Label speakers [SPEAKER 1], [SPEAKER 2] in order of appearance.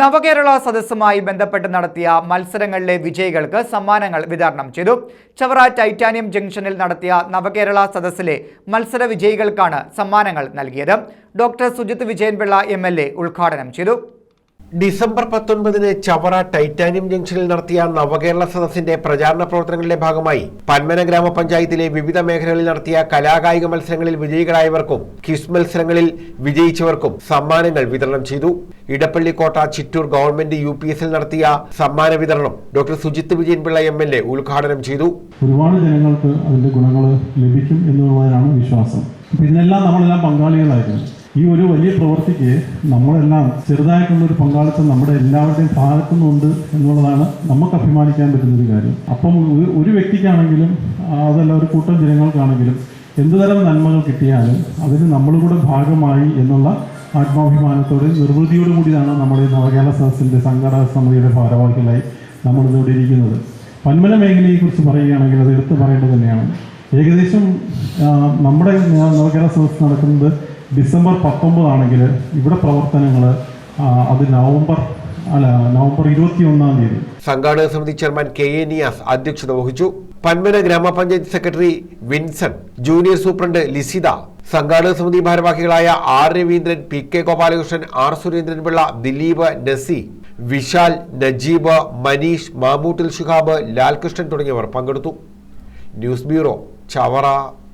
[SPEAKER 1] നവകേരള സദസ്സുമായി ബന്ധപ്പെട്ട് നടത്തിയ മത്സരങ്ങളിലെ വിജയികൾക്ക് സമ്മാനങ്ങൾ വിതരണം ചെയ്തു. ചവറ ടൈറ്റാനിയം ജംഗ്ഷനിൽ നടത്തിയ നവകേരള സദസ്സിലെ മത്സര വിജയികൾക്കാണ് സമ്മാനങ്ങൾ നൽകിയത്. ഡോക്ടർ സുജിത് വിജയൻപിള്ള എം ഉദ്ഘാടനം ചെയ്തു.
[SPEAKER 2] ഡിസംബർ പത്തൊൻപതിന് ചവറ ടൈറ്റാനിയം ജംഗ്ഷനിൽ നടത്തിയ നവകേരള സദസ്സിന്റെ പ്രചാരണ പ്രവർത്തനങ്ങളുടെ ഭാഗമായി പന്മന ഗ്രാമപഞ്ചായത്തിലെ വിവിധ മേഖലകളിൽ നടത്തിയ കലാകായിക മത്സരങ്ങളിൽ വിജയികളായവർക്കും ക്വിസ് മത്സരങ്ങളിൽ വിജയിച്ചവർക്കും സമ്മാനങ്ങൾ വിതരണം ചെയ്തു. Edappallikotta Chittoor government U P എസിൽ നടത്തിയ സമ്മാന വിതരണം doctor Sujith Vijayanpillai M L A ഉദ്ഘാടനം ചെയ്തു.
[SPEAKER 3] ഒരുപാട് ജനങ്ങൾക്ക് അതിന്റെ ഗുണങ്ങൾ ലഭിക്കും എന്നുള്ളതിനാണ് വിശ്വാസം. പിന്നെല്ലാം നമ്മളെല്ലാം പങ്കാളികളായിരുന്നു. ഈ ഒരു വലിയ പ്രവൃത്തിക്ക് നമ്മളെല്ലാം ചെറുതായിട്ടുള്ളൊരു പങ്കാളിത്തം നമ്മുടെ എല്ലാവരുടെയും ഭാഗത്തു നിന്നുണ്ട് എന്നുള്ളതാണ് നമുക്ക് അഭിമാനിക്കാൻ പറ്റുന്ന ഒരു കാര്യം. അപ്പം ഒരു- വ്യക്തിക്കാണെങ്കിലും അതല്ല ഒരു കൂട്ടം ജനങ്ങൾക്കാണെങ്കിലും എന്തുതരം നന്മകൾ കിട്ടിയാലും അതിന് നമ്മളും കൂടെ ഭാഗമായി എന്നുള്ള ആത്മാഭിമാനത്തോടെ നിർവൃതിയോടു കൂടിയാണ് നമ്മുടെ നവകേരള സദസ്സിന്റെ സംഘാടക സമിതിയുടെ ഭാരവാഹികളായി നമ്മൾ ഇരിക്കുന്നത്. പന്മല മേഖലയെക്കുറിച്ച് പറയുകയാണെങ്കിൽ അത് എടുത്തു പറയേണ്ടത് തന്നെയാണ്. ഏകദേശം നമ്മുടെ നവകേരള സദസ്സ് നടക്കുന്നത് ഡിസംബർ പത്തൊമ്പതാണെങ്കിൽ ഇവിടെ പ്രവർത്തനങ്ങൾ അത് നവംബർ അല്ല നവംബർ ഇരുപത്തി ഒന്നാം തീയതി.
[SPEAKER 2] സംഘാടക സമിതി ചെയർമാൻ കെ എ നിയാസ് അധ്യക്ഷത വഹിച്ചു. പന്മന ഗ്രാമപഞ്ചായത്ത് secretary Vinson junior superintendent Lisitha സംഘാടക സമിതി ഭാരവാഹികളായ R Raveendran P K Gopalakrishnan R Surendranpillai Dileep Nasi Vishal Najeeb Maneesh Mamoottil Shuhab Lalkrishnan തുടങ്ങിയവർ പങ്കെടുത്തു. News bureau Chavara.